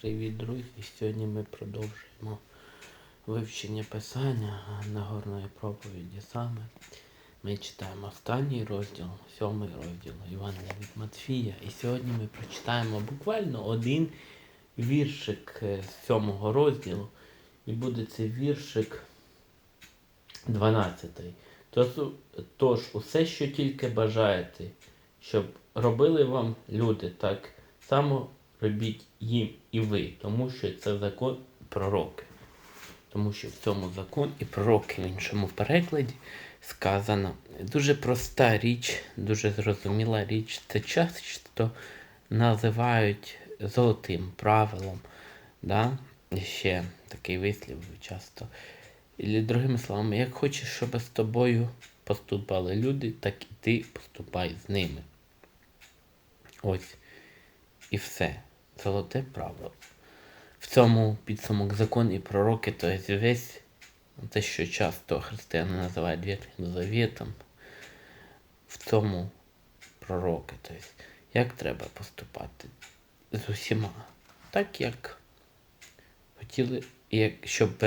Привіт, друзі! Сьогодні ми продовжуємо вивчення писання Нагорної проповіді саме. Ми читаємо останній розділ, сьомий розділ Івангелія від Матфія. І сьогодні ми прочитаємо буквально один віршик е, з сьомого розділу. І буде це віршик 12. Тож, тож усе, що тільки бажаєте, щоб робили вам люди, так само робіть їм і ви, тому що це закон пророки. Тому що в цьому закон і пророки в іншому перекладі сказано дуже проста річ, дуже зрозуміла річ. Це часто називають золотим правилом. Да? Ще такий вислів часто. І другими словами, як хочеш, щоб з тобою поступали люди, так і ти поступай з ними. Ось і все. Золоте правило. В цьому підсумок закон і пророки, то є весь те, що часто християни називають Вітнім Завітом, в цьому пророки. Тобто, як треба поступати з усіма. Так як хотіли, як, щоб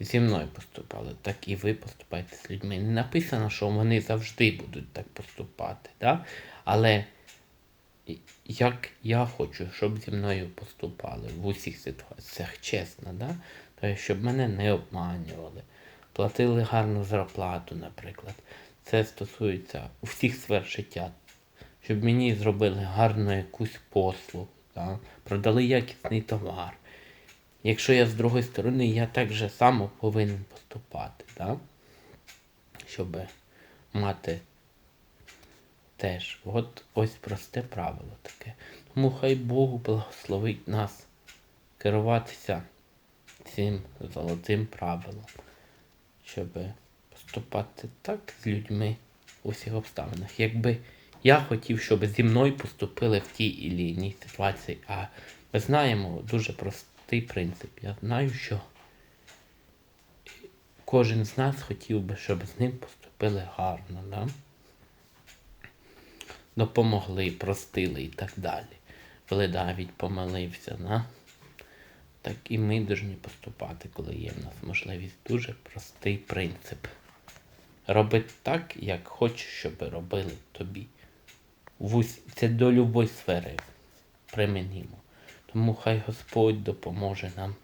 зі мною поступали, так і ви поступайте з людьми. Не написано, що вони завжди будуть так поступати. Да? Але як я хочу, щоб зі мною поступали в усіх ситуаціях, чесно, да? Тобто, щоб мене не обманювали, платили гарну зарплату, наприклад. Це стосується усіх сфер життя. Щоб мені зробили гарну якусь послугу, да? продали якісний товар. Якщо я з другої сторони, я так же само повинен поступати, да? щоб мати теж. От ось просте правило таке. Тому хай Богу благословить нас керуватися цим золотим правилом, щоб поступати так з людьми у всіх обставинах. Якби я хотів, щоб зі мною поступили в тій і іншій ситуації, а ми знаємо дуже простий принцип. Я знаю, що кожен з нас хотів би, щоб з ним поступили гарно. Да? Допомогли, простили і так далі. Коли Давід помолився, на, так і ми повинні поступати, коли є в нас можливість. Дуже простий принцип. Роби так, як хочеш, щоб робили тобі. Це до любої сфери примінімо. Тому хай Господь допоможе нам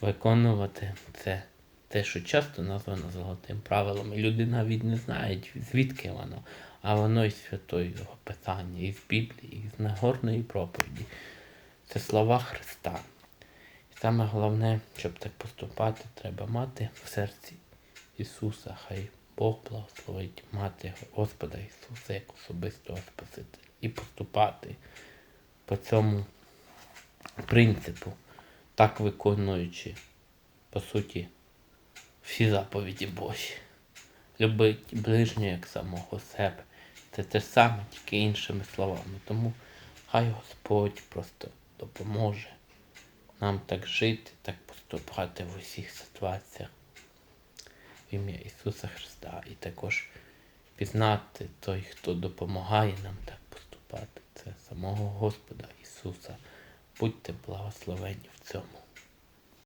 виконувати це, те, що часто названо золотим правилом. І люди навіть не знають, звідки воно а воно із святого Писання, із Біблії, із Нагорної проповіді. Це слова Христа. І саме головне, щоб так поступати, треба мати в серці Ісуса. Хай Бог благословить мати Господа Ісуса як особистого Спасителя. І поступати по цьому принципу, так виконуючи, по суті, всі заповіді Божі. Любить ближнього як самого себе. Це те саме, тільки іншими словами. Тому хай Господь просто допоможе нам так жити, так поступати в усіх ситуаціях в ім'я Ісуса Христа. І також пізнати той, хто допомагає нам так поступати. Це самого Господа Ісуса. Будьте благословені в цьому.